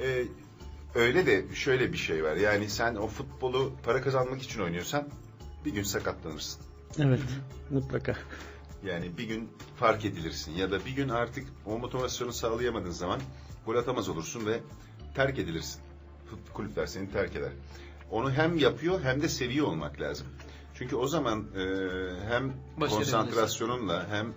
Ee, öyle de şöyle bir şey var. Yani sen o futbolu para kazanmak için oynuyorsan bir gün sakatlanırsın. Evet mutlaka. Yani bir gün fark edilirsin ya da bir gün artık o motivasyonu sağlayamadığın zaman gol atamaz olursun ve terk edilirsin. Kulüpler seni terk eder. Onu hem yapıyor hem de seviyor olmak lazım. Çünkü o zaman e, hem Başarabilirsin. konsantrasyonunla hem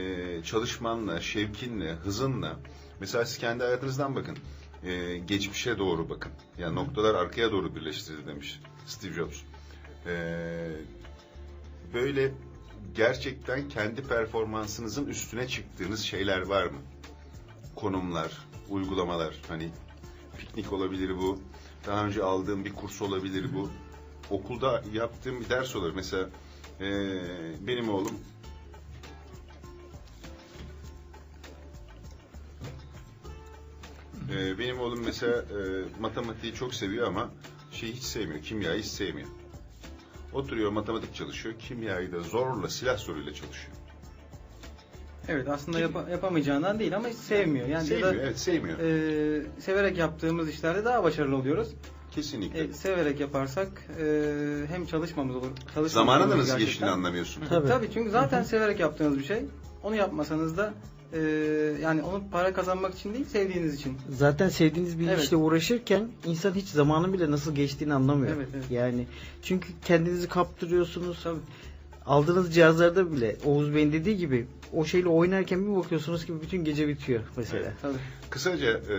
e, çalışmanla, şevkinle, hızınla mesela siz kendi hayatınızdan bakın. E, geçmişe doğru bakın. Yani noktalar arkaya doğru birleştirir demiş Steve Jobs. E, böyle gerçekten kendi performansınızın üstüne çıktığınız şeyler var mı? Konumlar, uygulamalar, hani piknik olabilir bu, daha önce aldığım bir kurs olabilir bu, okulda yaptığım bir ders olur. Mesela eee, benim oğlum Eee, benim oğlum mesela eee, matematiği çok seviyor ama şeyi hiç sevmiyor, kimyayı hiç sevmiyor. Oturuyor matematik çalışıyor, kimyayı da zorla silah soruyla çalışıyor. Evet aslında yapa- yapamayacağından değil ama hiç sevmiyor. Yani ya sevmiyor, da evet sevmiyor. e, severek yaptığımız işlerde daha başarılı oluyoruz. Kesinlikle. E, severek yaparsak e, hem çalışmamız olur. Zamanın da nasıl gerçekten. geçtiğini anlamıyorsun. Tabii. Tabii çünkü zaten severek yaptığınız bir şey. Onu yapmasanız da e, yani onu para kazanmak için değil sevdiğiniz için. Zaten sevdiğiniz bir Evet. işle uğraşırken insan hiç zamanın bile nasıl geçtiğini anlamıyor. Evet, evet. Yani çünkü kendinizi kaptırıyorsunuz. Tabii. Aldığınız cihazlarda bile Oğuz Bey'in dediği gibi o şeyle oynarken bir bakıyorsunuz ki bütün gece bitiyor mesela. Tabii. Kısaca e,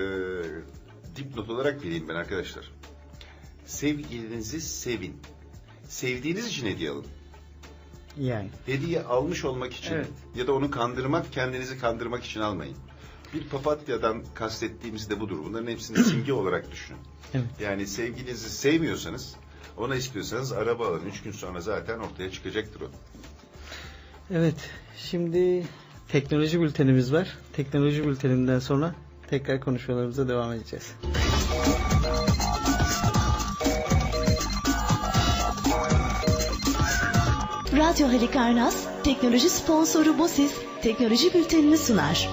dipnot olarak vereyim ben arkadaşlar. Sevgilinizi sevin. Sevdiğiniz için hediye alın. Yani. Hediye almış olmak için Evet. ya da onu kandırmak, kendinizi kandırmak için almayın. Bir papatyadan kastettiğimiz de budur. Bunların hepsini simge olarak düşünün. Evet. Yani sevgilinizi sevmiyorsanız, ona istiyorsanız araba alın. Üç gün sonra zaten ortaya çıkacaktır o. Evet. Şimdi teknoloji bültenimiz var. Teknoloji bülteninden sonra tekrar konuşmalarımıza devam edeceğiz. Radyo Halikarnas, teknoloji sponsoru BOSİS, teknoloji bültenini sunar.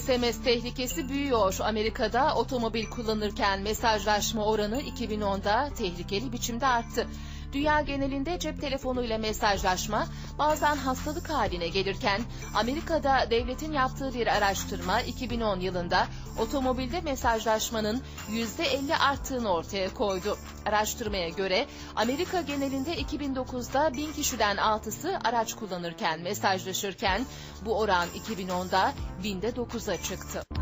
SMS tehlikesi büyüyor. Amerika'da otomobil kullanırken mesajlaşma oranı 2010'da tehlikeli biçimde arttı. Dünya genelinde cep telefonuyla mesajlaşma bazen hastalık haline gelirken Amerika'da devletin yaptığı bir araştırma 2010 yılında otomobilde mesajlaşmanın %50 arttığını ortaya koydu. Araştırmaya göre Amerika genelinde 2009'da 1000 kişiden 6'sı araç kullanırken mesajlaşırken bu oran 2010'da binde 9'a çıktı.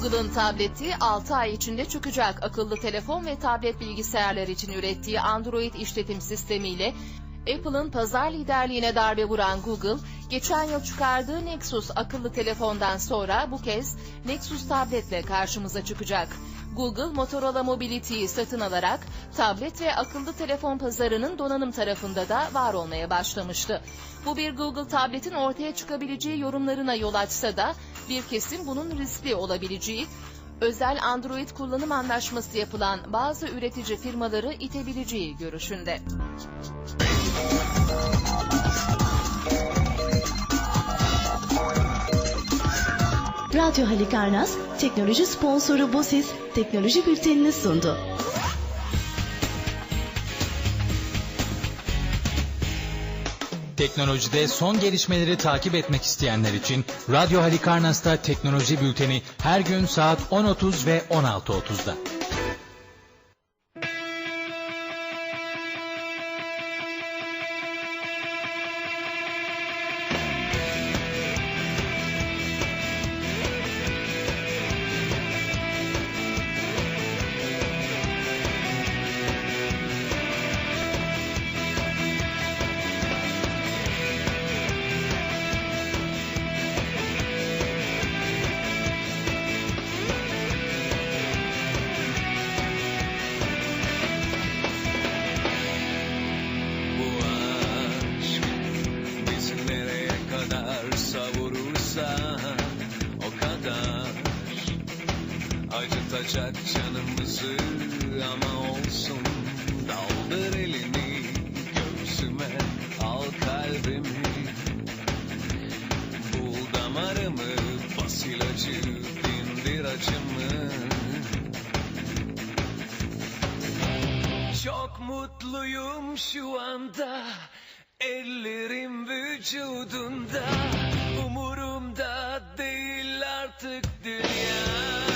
Google'ın tableti 6 ay içinde çıkacak. Akıllı telefon ve tablet bilgisayarlar için ürettiği Android işletim sistemiyle Apple'ın pazar liderliğine darbe vuran Google, geçen yıl çıkardığı Nexus akıllı telefondan sonra bu kez Nexus tabletle karşımıza çıkacak. Google, Motorola Mobility'yi satın alarak tablet ve akıllı telefon pazarının donanım tarafında da var olmaya başlamıştı. Bu bir Google tabletin ortaya çıkabileceği yorumlarına yol açsa da bir kesim bunun riskli olabileceği, özel Android kullanım anlaşması yapılan bazı üretici firmaları itebileceği görüşünde. Radyo Halikarnas, teknoloji sponsoru BOSİS, teknoloji bültenini sundu. Teknolojide son gelişmeleri takip etmek isteyenler için Radyo Halikarnas'ta teknoloji bülteni her gün saat 10.30 ve 16.30'da. mutluyum şu anda Ellerim vücudunda Umurumda değil artık dünya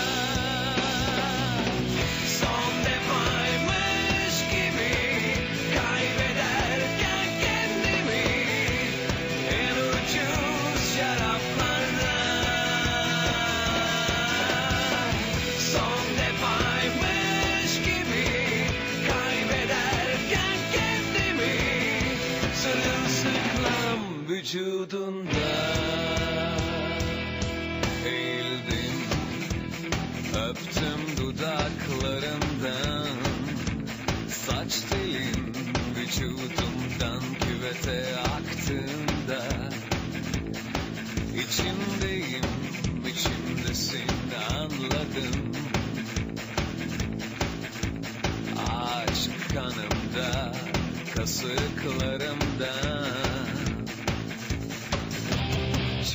kasıklarımda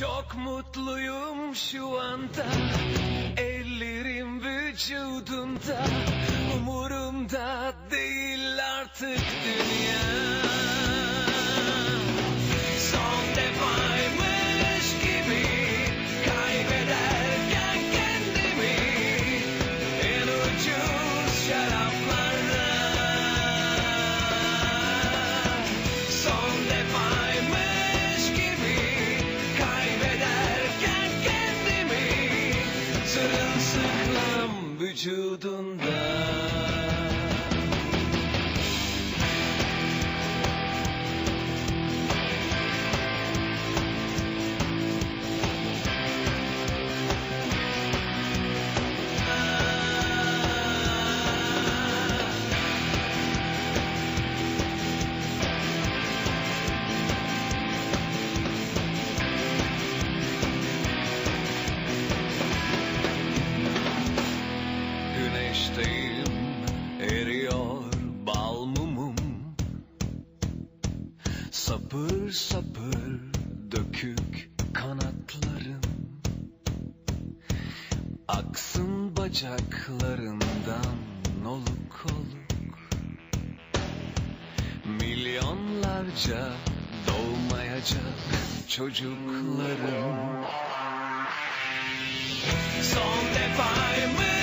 Çok mutluyum şu anda. Ellerim vücudumda Sapır sapır dökük kanatlarım. Aksın bacaklarından oluk oluk. Milyonlarca doğmayacak çocuklarım. Son defaymış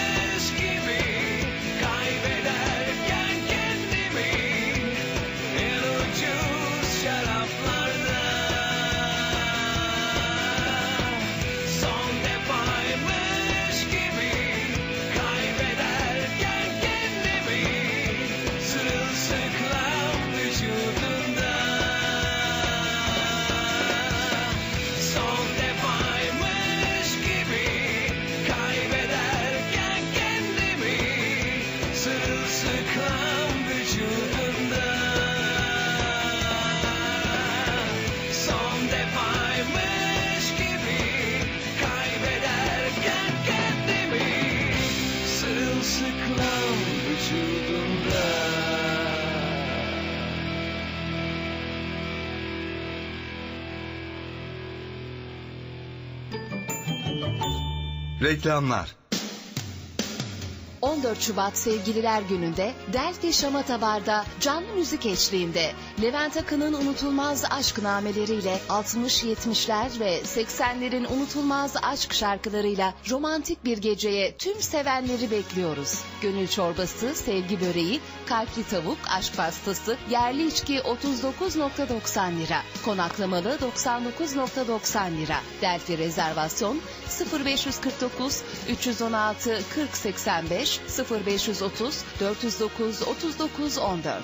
Reklamlar 14 Şubat Sevgililer Günü'nde Delphi Şamata Bar'da canlı müzik eşliğinde Levent Akın'ın unutulmaz aşk nameleriyle 60-70'ler ve 80'lerin unutulmaz aşk şarkılarıyla romantik bir geceye tüm sevenleri bekliyoruz. Gönül çorbası, sevgi böreği, kalpli tavuk, aşk pastası, yerli içki 39.90 lira. Konaklamalı 99.90 lira. Delphi rezervasyon 0549 316 40 85 0530 409 39 14.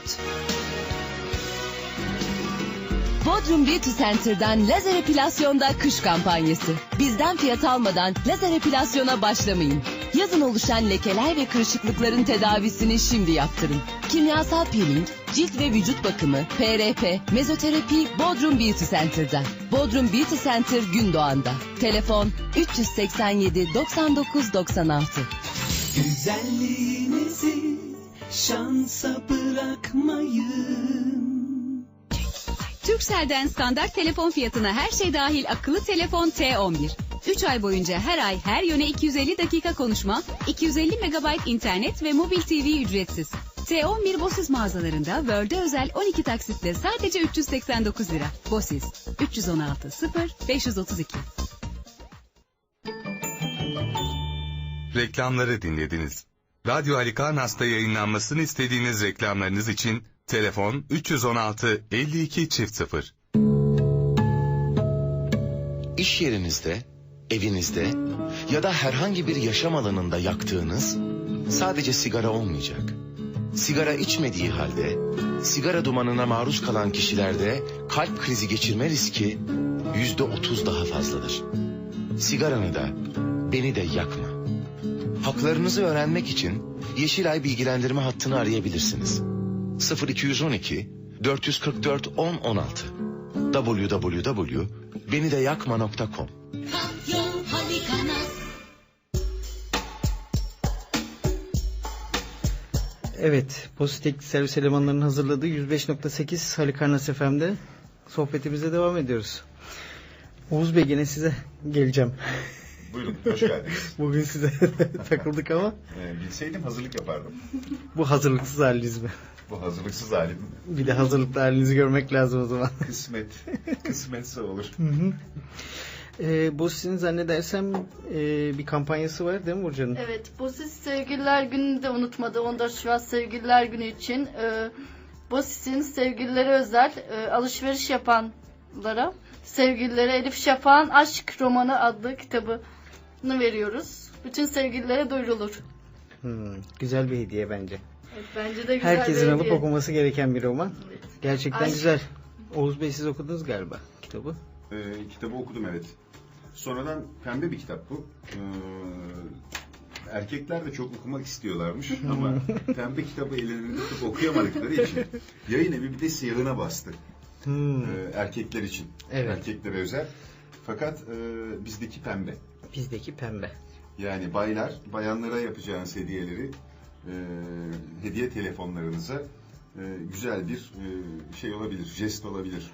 Bodrum Beauty Center'dan lazer epilasyonda kış kampanyası. Bizden fiyat almadan lazer epilasyona başlamayın. Yazın oluşan lekeler ve kırışıklıkların tedavisini şimdi yaptırın. Kimyasal peeling, cilt ve vücut bakımı, PRP, mezoterapi Bodrum Beauty Center'da. Bodrum Beauty Center Gündoğan'da. Telefon 387 99 96. Güzelliğinizi şansa bırakmayın. Turkcell'den standart telefon fiyatına her şey dahil akıllı telefon T11. 3 ay boyunca her ay her yöne 250 dakika konuşma, 250 MB internet ve mobil TV ücretsiz. T11 Bosiz mağazalarında Word'e özel 12 taksitle sadece 389 lira. Bosiz 316 0 532. Reklamları dinlediniz. Radyo Halikarnas'ta yayınlanmasını istediğiniz reklamlarınız için telefon 316 52 çift 0. İş yerinizde, evinizde ya da herhangi bir yaşam alanında yaktığınız sadece sigara olmayacak. Sigara içmediği halde sigara dumanına maruz kalan kişilerde kalp krizi geçirme riski yüzde otuz daha fazladır. Sigaranı da beni de yakma. Haklarınızı öğrenmek için Yeşilay bilgilendirme hattını arayabilirsiniz. 0212 444 1016 www.benideyakma.com Evet, Pozitek servis elemanlarının hazırladığı 105.8 Halikarnas FM'de sohbetimize devam ediyoruz. Oğuz Bey yine size geleceğim. Buyurun, hoş geldiniz. Bugün size takıldık ama Ee, bilseydim hazırlık yapardım. bu hazırlıksız haliniz mi? Bu hazırlıksız halim Bir de hazırlıklı halinizi görmek lazım o zaman. kısmet. Kısmetse olur. Ee, bu sizin zannedersem e, bir kampanyası var değil mi Burcu'nun? Evet, Bosis Sevgililer Günü'nü de unutmadı. 14 Şubat Sevgililer Günü için e, Bosis'in sevgililere özel e, alışveriş yapanlara sevgililere Elif Şafak'ın Aşk Romanı adlı kitabını veriyoruz. Bütün sevgililere duyurulur. Hmm, güzel bir hediye bence. Evet, bence de güzel Herkesin bir alıp hediye. okuması gereken bir roman. Evet. Gerçekten Aşk. güzel. Oğuz Bey siz okudunuz galiba kitabı. Ee, kitabı okudum evet. Sonradan pembe bir kitap bu. Ee, erkekler de çok okumak istiyorlarmış ama pembe kitabı ellerinde tutup okuyamadıkları için yayın evi bir de siyahına bastı. Hmm, Ee, erkekler için. Evet. Erkeklere özel. Fakat e, bizdeki pembe. Bizdeki pembe. Yani baylar bayanlara yapacağınız hediyeleri e, hediye telefonlarınıza e, güzel bir e, şey olabilir, jest olabilir.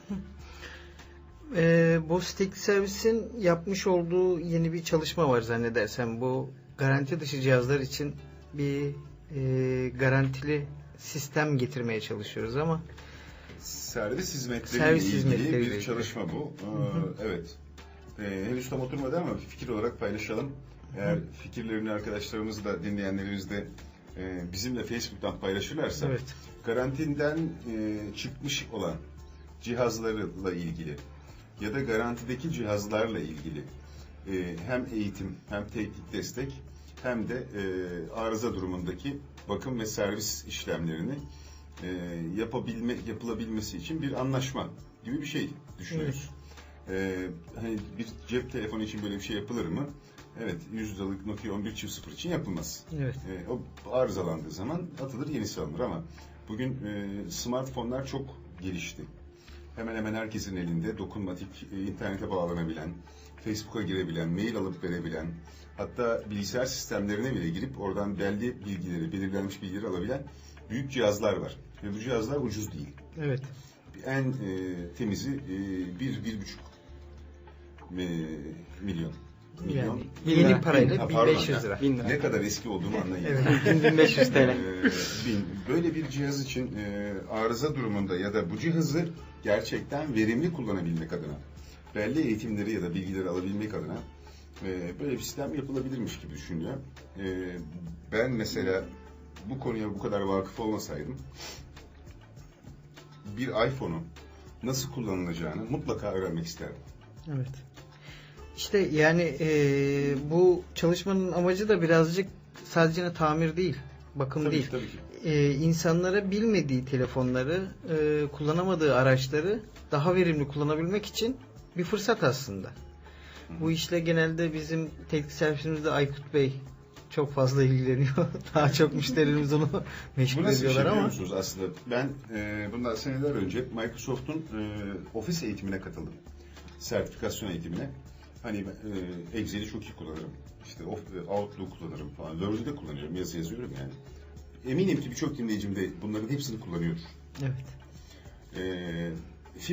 Ee, bu Stick Service'in yapmış olduğu yeni bir çalışma var zannedersem. Bu garanti dışı cihazlar için bir e, garantili sistem getirmeye çalışıyoruz ama Servis hizmetleri Servis ilgili hizmetleriyle bir çalışma bu. Ee, evet. Ee, henüz tam oturmadı ama fikir olarak paylaşalım. Eğer fikirlerini arkadaşlarımız da dinleyenlerimiz de e, bizimle Facebook'tan paylaşırlarsa evet. garantinden e, çıkmış olan cihazlarla ilgili ya da garantideki cihazlarla ilgili e, hem eğitim hem teknik destek hem de e, arıza durumundaki bakım ve servis işlemlerini e, yapabilme yapılabilmesi için bir anlaşma gibi bir şey düşünüyoruz. E, hani bir cep telefonu için böyle bir şey yapılır mı? Evet, 100 liralık Nokia 11.0 için yapılmaz. Evet. E, o arızalandığı zaman atılır yenisi alınır ama bugün e, smartfonlar çok gelişti. Hemen hemen herkesin elinde dokunmatik e, internete bağlanabilen, Facebook'a girebilen, mail alıp verebilen, hatta bilgisayar sistemlerine bile girip oradan belli bilgileri, belirlenmiş bilgileri alabilen büyük cihazlar var. Ve bu cihazlar ucuz değil. Evet. En e, temizi e, bir, bir buçuk e, milyon. Yani Milyon. yeni parayla pardon 1500 ya. lira. Bin lira. Ne kadar eski olduğumu anlayın. Evet, 1500 TL. Ee, bin. Böyle bir cihaz için e, arıza durumunda ya da bu cihazı gerçekten verimli kullanabilmek adına, belli eğitimleri ya da bilgileri alabilmek adına e, böyle bir sistem yapılabilirmiş gibi düşünüyor. E, ben mesela bu konuya bu kadar vakıf olmasaydım bir iPhone'u nasıl kullanılacağını mutlaka öğrenmek isterdim. Evet. İşte yani e, bu çalışmanın amacı da birazcık sadece tamir değil, bakım Tabii değil. ki, tabii ki. E, insanlara bilmediği telefonları, e, kullanamadığı araçları daha verimli kullanabilmek için bir fırsat aslında. Bu işle genelde bizim teknik servisimizde Aykut Bey çok fazla ilgileniyor. daha çok müşterilerimiz onu meşgul şey ediyorlar biliyor ama. musunuz aslında? Ben e, bundan seneler önce Microsoft'un e, ofis eğitimine katıldım. Sertifikasyon eğitimine. Hani e, Excel'i çok iyi kullanırım. İşte of- Outlook kullanırım falan. Word'ü de kullanıyorum. Yazı yazıyorum yani. Eminim ki birçok dinleyicim de bunların hepsini kullanıyor. Evet. E,